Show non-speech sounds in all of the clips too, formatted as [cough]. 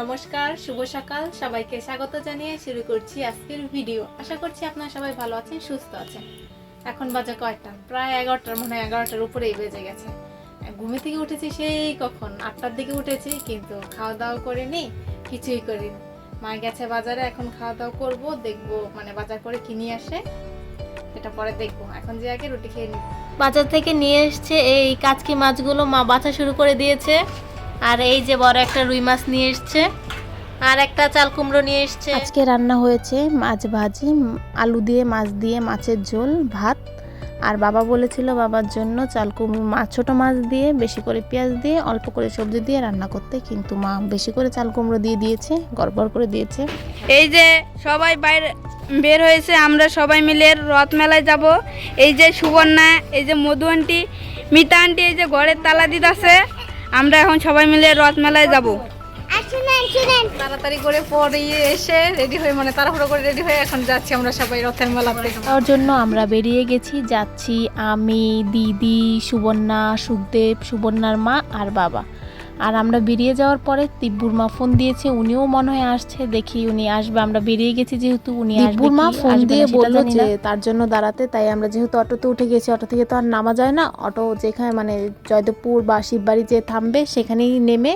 নমস্কার, শুভ সকাল। সবাইকে স্বাগত জানিয়ে শুরু করছি আজকের ভিডিও। আশা করছি আপনারা সবাই ভালো আছেন, সুস্থ আছেন। এখন বাজে কয়টা? প্রায় এগারোটার, মনে হয় এগারোটার উপরেই বেজে গেছে। ঘুমে থেকে উঠেছি সেই কখন? আটটার দিকে উঠেছি, কিন্তু খাওয়া দাওয়া করিনি কিছুই করিনি। মা গেছে বাজারে, এখন খাওয়া দাওয়া করব, দেখব মানে বাজার করে কিনে আসে এটা পরে দেখব। এখন যে আগে রুটি খেয়ে নিই। বাজার থেকে নিয়ে এসছে এই কাচকি মাছগুলো, মা বাছা শুরু করে দিয়েছে। আর এই যে বড় একটা রুই মাছ নিয়ে এসছে আর একটা চাল কুমড়ো নিয়ে এসছে। আজকে রান্না হয়েছে মাছ ভাজি আলু দিয়ে মাছ দিয়ে মাছের ঝোল ভাত। আর বাবা বলেছিল বাবার জন্য চাল কুমড়ো মাছ ছোটো মাছ দিয়ে বেশি করে পেঁয়াজ দিয়ে অল্প করে সবজি দিয়ে রান্না করতে। কিন্তু মা বেশি করে চাল কুমড়ো দিয়ে দিয়েছে গড়বড় করে দিয়েছে। এই যে সবাই বাইরে বের হয়েছে আমরা সবাই মিলে রথ মেলায় যাব। এই যে সুবর্ণা এই যে মধু আন্টি মিতা আন্টি এই যে ঘরের তালা দিতেছে। আমরা এখন সবাই মিলে রথ মেলায় যাব। তাড়াতাড়ি করে পরিয়ে এসে রেডি হয়ে মানে তাড়াহুড়ো করে রেডি হয়ে এখন যাচ্ছি আমরা সবাই রথের মেলাতে। জন্য আমরা বেরিয়ে গেছি যাচ্ছি আমি দিদি সুবর্ণা সুখদেব সুবর্ণার মা আর বাবা। আর আমরা বেরিয়ে যাওয়ার পরে দিব্যুর মা ফোন দিয়েছে উনিও মনে হয় আসছে দেখি উনি আসবে আমরা বেরিয়ে গেছি যেহেতু উনি দিব্যুর মা ফোন দিয়ে বলল যে তার জন্য দাঁড়াতে তাই আমরা যেহেতু অটোতে উঠে গেছি অটো থেকে তো আর নামা যায় না অটো যেখানে মানে জয়দেবপুর বা শিববাড়ি যে থামবে সেখানেই নেমে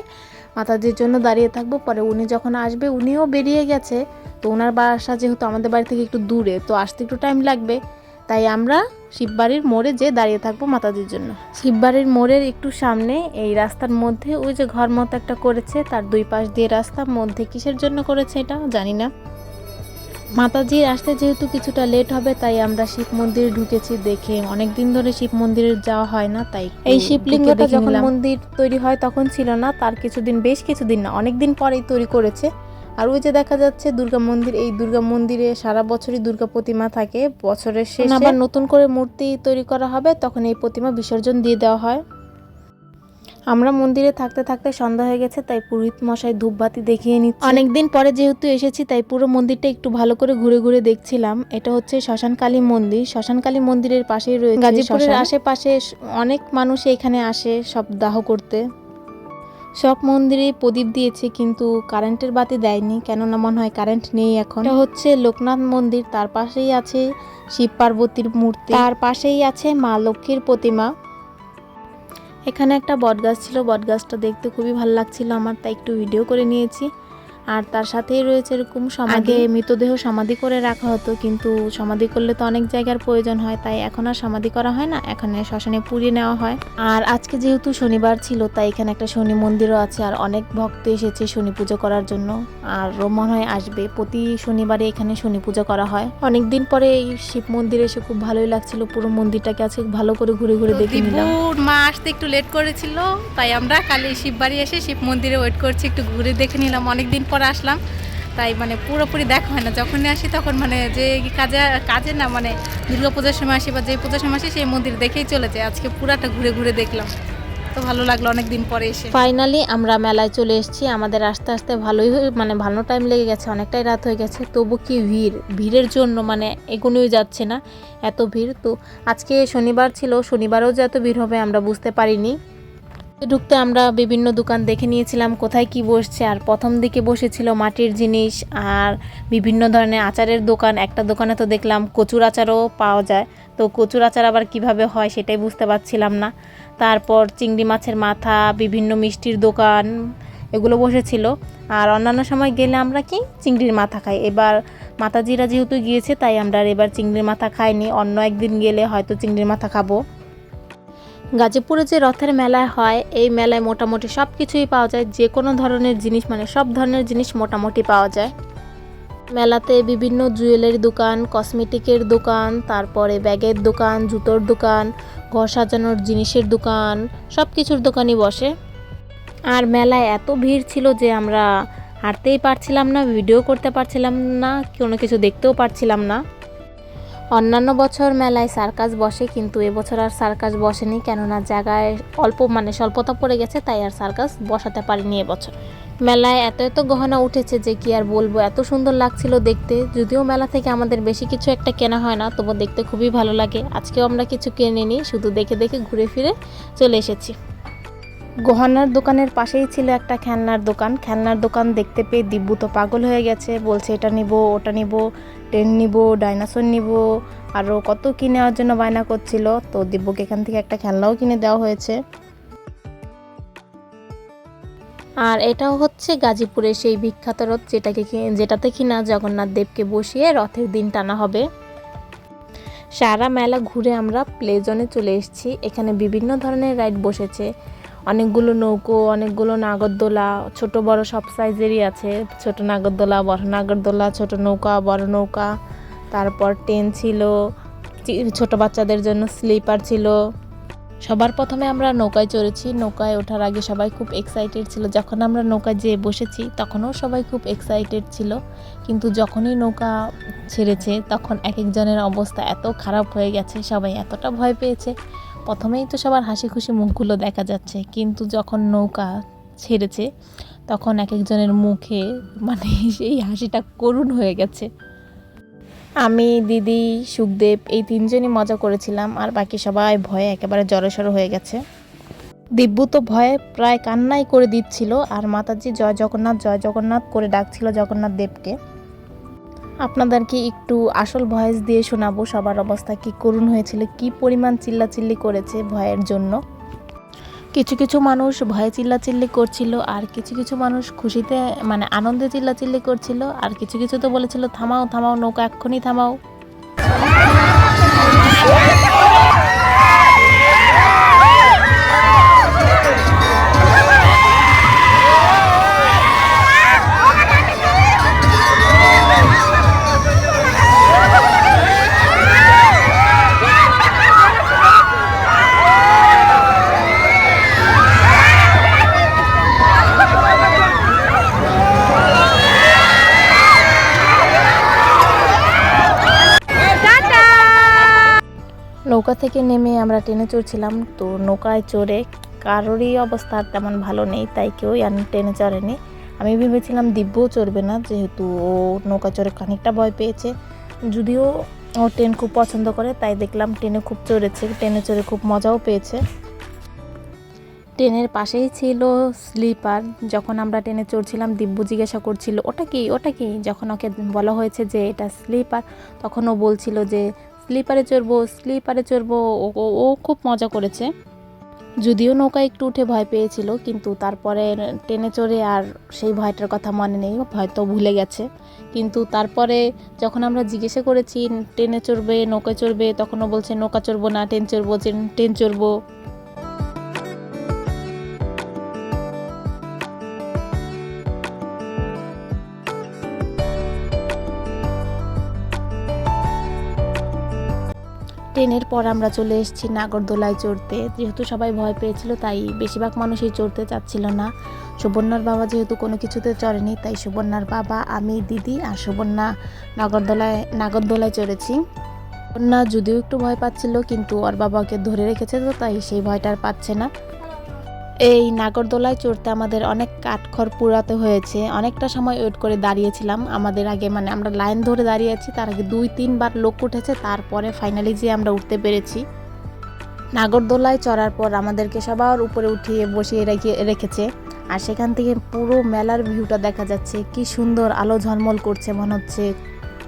মাতাজির জন্য দাঁড়িয়ে থাকব পরে উনি যখন আসবে উনিও বেরিয়ে গেছে তো ওনার বাসা যেহেতু আমাদের বাড়ি থেকে একটু দূরে তো আসতে একটু টাইম লাগবে। তাই আমরা শিববাড়ির মোড়ে যে দাঁড়িয়ে থাকব মাতাজির জন্য। শিববাড়ির মোড়ের একটু সামনে এই রাস্তার মধ্যে ওই যে ঘর মতো একটা করেছে তার দুই পাশ দিয়ে রাস্তার মধ্যে কিসের জন্য করেছে এটা জানি না। মাতাজির আসতে যেহেতু কিছুটা লেট হবে তাই আমরা শিব মন্দিরে ঢুকেছি দেখে। অনেক দিন ধরে শিব মন্দিরে যাওয়া হয় না তাই এই শিবলিঙ্গটা যখন মন্দির তৈরি হয় তখন ছিল না তার কিছুদিন বেশ কিছুদিন না অনেক দিন পরেই তৈরি করেছে। আর ওই যে দেখা যাচ্ছে দুর্গা মন্দির এই দুর্গা মন্দিরে সারা বছরই দুর্গা প্রতিমা থাকে। বছরের শেষে আবার নতুন করে মূর্তি তৈরি করা হবে তখন এই প্রতিমা বিসর্জন দিয়ে দেওয়া হয়। আমরা মন্দিরে থাকতে থাকতে সন্ধ্যা হয়ে গেছে তাই পুরোহিত মশাই ধূপবাতি দেখিয়ে নিচ্ছে। অনেকদিন পরে যেহেতু এসেছি তাই পুরো মন্দিরটা একটু ভালো করে ঘুরে ঘুরে দেখছিলাম। এটা হচ্ছে শ্মশান কালী মন্দির। শ্মশান কালী মন্দিরের পাশেই রয়েছে গাজীপুরের আশেপাশে অনেক মানুষ এখানে আসে সব দাহ করতে। সব মন্দিরে প্রদীপ দিয়েছে, কিন্তু কারেন্টের বাতি দেয়নি, কেননা মনে হয় কারেন্ট নেই এখন। হচ্ছে লোকনাথ মন্দির, তার পাশেই আছে শিব পার্বতীর মূর্তি, তার পাশেই আছে মা লক্ষ্মীর প্রতিমা। এখানে একটা বটগাছ ছিল, বটগাছটা দেখতে খুবই ভালো লাগছিল আমার, তাই একটু ভিডিও করে নিয়েছি। আর তার সাথেই রয়েছে এরকম সমাধি। মৃতদেহ সমাধি করে রাখা হতো কিন্তু সমাধি করলে তো অনেক জায়গার প্রয়োজন হয় তাই এখন আর সমাধি করা হয় না এখানে শ্মশানে পুড়িয়ে নেওয়া হয়। আর আজকে যেহেতু শনিবার ছিল তাই এখানে একটা শনি মন্দিরও আছে আর অনেক ভক্ত এসেছে শনি পুজো করার জন্য। আর মনে হয় আসবে প্রতি শনিবারে এখানে শনি পুজো করা হয়। অনেক দিন পরে এই শিব মন্দিরে এসে খুব ভালোই লাগছিল পুরো মন্দিরটাকে আজকে ভালো করে ঘুরে ঘুরে দেখে নিলাম। মা আসতে একটু লেট করেছিল তাই আমরা কালি শিববাড়ি এসে শিব মন্দিরে ওয়েট করছি একটু ঘুরে দেখে নিলাম অনেক দিন পরে আসলাম। তাই মানে পুরোপুরি দেখা হয় না। যখনই আসি তখন মানে যে কাজে কাজে না মানে দুর্গা পূজার সময় আসি বা যে পূজার সময় আসি সেই মন্দির দেখেই চলে যায়। আজকে পুরাটা ঘুরে ঘুরে দেখলাম। তো ভালো লাগল অনেক দিন পরে এসে। ফাইনালি আমরা মেলায় চলে এসেছি। আমাদের আস্তে আস্তে ভালোই মানে ভালো টাইম লেগে গেছে। অনেকটাই রাত হয়ে গেছে। তবু কি ভিড়? ভিড়ের জন্য মানে এগোনোই যাচ্ছে না। এত ভিড়। তো আজকে শনিবার ছিল। শনিবারও যে এত ভিড় হবে আমরা বুঝতে পারিনি। ঢুকতে আমরা বিভিন্ন দোকান দেখে নিয়েছিলাম, কোথায় কি বসছে, আর প্রথম দিকে বসেছিল মাটির জিনিস আর বিভিন্ন ধরনের আচারের দোকান। একটা দোকানে তো দেখলাম কচুর আচারও পাওয়া যায়। তো কচুর আচার আবার কীভাবে হয় সেটাই বুঝতে পারছিলাম না। তারপর চিংড়ি মাছের মাথা, বিভিন্ন মিষ্টির দোকান, এগুলো বসেছিল। আর অন্যান্য সময় গেলে আমরা কি চিংড়ির মাথা খাই। এবার মাতাজিরা যেহেতু গিয়েছে, তাই আমরা এবার চিংড়ির মাথা খাইনি। অন্য একদিন গেলে হয়তো চিংড়ির মাথা খাব। গাজীপুরে যে রথের মেলা হয়, এই মেলায় মোটামুটি সব কিছুই পাওয়া যায়। যে কোনো ধরনের জিনিস মানে সব ধরনের জিনিস মোটামুটি পাওয়া যায়। মেলাতে বিভিন্ন জুয়েলারি দোকান, কসমেটিকের দোকান, তারপরে ব্যাগের দোকান, জুতোর দোকান, ঘর সাজানোর জিনিসের দোকান সব কিছুর দোকানই বসে। আর মেলায় এত ভিড় ছিল যে আমরা হাঁটতেই পারছিলাম না, ভিডিও করতে পারছিলাম না, কোনো কিছু দেখতেও পারছিলাম না। অন্যান্য বছর মেলায় সার্কাস বসে, কিন্তু এবছর আর সার্কাস বসেনি, কেননা জায়গায় অল্প মানে স্বল্পতা পড়ে গেছে, তাই আর সার্কাস বসাতে পারিনি এবছর মেলায় এত এত গহনা উঠেছে যে কি আর বলব, এত সুন্দর লাগছিল দেখতে। যদিও মেলা থেকে আমাদের বেশি কিছু একটা কেনা হয় না, তবু দেখতে খুবই ভালো লাগে। আজকেও আমরা কিছু কিনে নিই, শুধু দেখে দেখে ঘুরে ফিরে চলে এসেছি। গহনার দোকানের পাশেই ছিল একটা খেলনার দোকান। খেলনার দোকান দেখতে পেয়ে দিব্যু তো পাগল হয়ে গেছে। বলছে, এটা নিব, ওটা নিব ট্রেন নিব, ডাইনোসর নিব আরও কত কি নেওয়ার জন্য বায়না করছিল। তো দিব্যুকে এখান থেকে একটা খেলনাও কিনে দেওয়া হয়েছে। আর এটাও হচ্ছে গাজীপুরের সেই বিখ্যাত রথ যেটাকে যেটাতে কিনা জগন্নাথ দেবকে বসিয়ে রথের দিন টানা হবে। সারা মেলা ঘুরে আমরা প্লে জোনে চলে এসেছি। এখানে বিভিন্ন ধরনের রাইড বসেছে। অনেকগুলো নৌকো, অনেকগুলো নাগরদোলা, ছোট বড় সব সাইজেরই আছে। ছোট নাগরদোলা, বড় নাগরদোলা, ছোট নৌকা, বড় নৌকা। তারপর ট্রেন ছিল ছোট বাচ্চাদের জন্য স্লিপার ছিল। সবার প্রথমে আমরা নৌকায় চড়েছি। নৌকায় ওঠার আগে সবাই খুব এক্সাইটেড ছিল। যখন আমরা নৌকায় যেয়ে বসেছি, তখনও সবাই খুব এক্সাইটেড ছিল। কিন্তু যখনই নৌকা ছেড়েছে, তখন এক একজনের অবস্থা এত খারাপ হয়ে গেছে। সবাই এতটা ভয় পেয়েছে। প্রথমেই তো সবার হাসি খুশি মুখগুলো দেখা যাচ্ছে, কিন্তু যখন নৌকা ছেড়েছে, তখন এক একজনের মুখে মানে [laughs] সেই হাসিটা করুণ হয়ে গেছে। আমি, দিদি, সুখদেব এই তিনজনই মজা করেছিলাম, আর বাকি সবাই ভয়ে একেবারে জড়সড় হয়ে গেছে। দিব্যু তো ভয়ে প্রায় কান্নাই করে দিচ্ছিল, আর মাতাজি জয় জগন্নাথ জয় জগন্নাথ করে ডাকছিল জগন্নাথ দেবকে। আপনাদেরকে একটু আসল ভয়েস দিয়ে শোনাবো, সবার অবস্থা কি, করুণ হয়েছিল, কি পরিমাণ চিল্লাচিল্লি করেছে ভয়ের জন্য? কিছু কিছু মানুষ ভয়ে চিল্লাচিল্লি করছিল, আর কিছু কিছু মানুষ খুশিতে মানে আনন্দে চিল্লাচিল্লি করছিল, আর কিছু কিছু তো বলেছিল, থামাও থামাও, নৌকা, এক্ষুনি থামাও। থেকে নেমে আমরা ট্রেনে চড়ছিলাম, তো নৌকায় চড়ে কারোরই অবস্থা তেমন ভালো নেই, তাই কেউই আর ট্রেনে চড়েনি। আমি ভেবেছিলাম দিব্যও চড়বে না, যেহেতু ও নৌকা চড়ে খানিকটা ভয় পেয়েছে। যদিও ও ট্রেন খুব পছন্দ করে, তাই দেখলাম ট্রেনে খুব চড়েছে, ট্রেনে চড়ে খুব মজাও পেয়েছে। ট্রেনের পাশেই ছিল স্লিপার, যখন আমরা ট্রেনে চড়ছিলাম, দিব্যু জিজ্ঞাসা করছিল, ওটা কি? ওটা কি? যখন ওকে বলা হয়েছে যে এটা স্লিপার, তখন ও বলছিল যে স্লিপারে চড়বো স্লিপারে চড়বো, ও খুব মজা করেছে। যদিও নৌকা একটু উঠে ভয় পেয়েছিল, কিন্তু তারপরে টেনে চড়ে আর সেই ভয়টার কথা মনে নেই, হয়তো ভুলে গেছে। কিন্তু তারপরে যখন আমরা জিজ্ঞাসা করেছি, টেনে চড়বে নৌকা চড়বে? তখনও বলছে, নৌকা চড়বো না, ট্রেন চড়বো টেন ট্রেন চড়বো। ট্রেনের পর আমরা চলে এসেছি নাগরদোলায় চড়তে। যেহেতু সবাই ভয় পেয়েছিল, তাই বেশিরভাগ মানুষই চড়তে চাচ্ছিল না। সুবর্ণার বাবা যেহেতু কোনো কিছুতে চড়েনি, তাই সুবর্ণার বাবা, আমি, দিদি আর সুবর্ণা নাগরদোলায় নাগরদোলায় চড়েছি। সুবর্ণা যদিও একটু ভয় পাচ্ছিল, কিন্তু ওর বাবাকে ধরে রেখেছে তো, তাই সেই ভয়টা আর পাচ্ছে না। এই নাগরদোলায় চড়তে আমাদের অনেক কাঠখড় পুরাতে হয়েছে। অনেকটা সময় ওয়েট করে দাঁড়িয়েছিলাম। আমাদের আগে মানে আমরা লাইন ধরে দাঁড়িয়ে আছি তার আগে দুই, তিনবার লোক উঠেছে, তারপরে ফাইনালি যে আমরা উঠতে পেরেছি। নাগরদোলায় চড়ার পর আমাদেরকে সবার উপরে উঠিয়ে বসিয়ে রেখে, রেখেছে। আর সেখান থেকে পুরো মেলার ভিউটা দেখা যাচ্ছে। কি সুন্দর আলো ঝলমল করছে, মনে হচ্ছে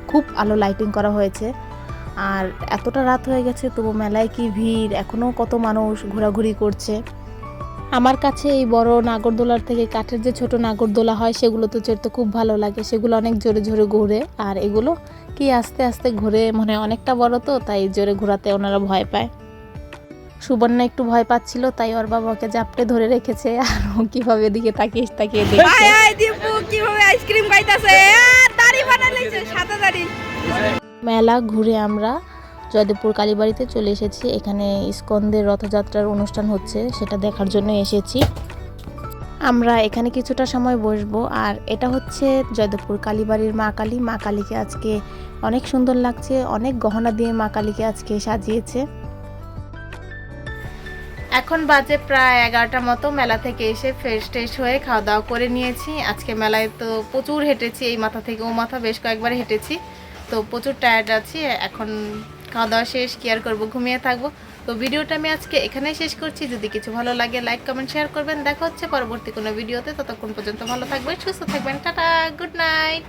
খুব আলো লাইটিং করা হয়েছে। আর এতটা রাত হয়ে গেছে, তবু মেলায় কি ভিড়? এখনও কত মানুষ ঘোরাঘুরি করছে? আমার কাছে এই বড় নাগরদোলার থেকে কাঠের যে ছোট নাগরদোলা হয় সেগুলো তো চড়তে খুব ভালো লাগে। সেগুলো অনেক জোরে জোরে ঘুরে। আর এগুলো কি আস্তে আস্তে ঘুরে মানে অনেকটা বড় তো তাই জোরে ঘোরাতে ওনারা ভয় পায়। সুবর্ণা একটু ভয় পাচ্ছিল তাই ওর বাবাকে জাপটে ধরে রেখেছে। আর ও কীভাবে এদিকে তাকিয়ে তাকিয়ে দেখছে। আয় আয় দীপু কীভাবে আইসক্রিম খাইতাছে? দাড়ি বানাইছে সাদা দাড়ি। মেলা ঘুরে আমরা জয়দেবপুর কালীবাড়িতে চলে এসেছি। এখানে ইস্কন্দের রথযাত্রার অনুষ্ঠান হচ্ছে, সেটা দেখার জন্য এসেছি। আমরা এখানে কিছুটা সময় বসবো, আর এটা হচ্ছে জয়দেবপুর কালীবাড়ির মা কালী। মা কালীকে আজকে অনেক সুন্দর লাগছে, অনেক গহনা দিয়ে মা কালীকে আজকে সাজিয়েছে। এখন বাজে প্রায় এগারোটার মতো, মেলা থেকে এসে ফ্রেশ ট্রেশ হয়ে খাওয়া দাওয়া করে নিয়েছি। আজকে মেলায় তো প্রচুর হেঁটেছি, এই মাথা থেকে ও মাথা বেশ কয়েকবার হেঁটেছি। তো প্রচুর টায়ার্ড আছি, এখন খাওয়া দাওয়া শেষ কেয়ার করব, ঘুমিয়ে থাকব। তো ভিডিওটা আমি আজকে এখানেই শেষ করছি। যদি কিছু ভালো লাগে লাইক কমেন্ট শেয়ার করবেন। দেখা হচ্ছে পরবর্তী কোনো ভিডিওতে। ততক্ষণ পর্যন্ত ভালো থাকবেন, সুস্থ থাকবেন। Tata good night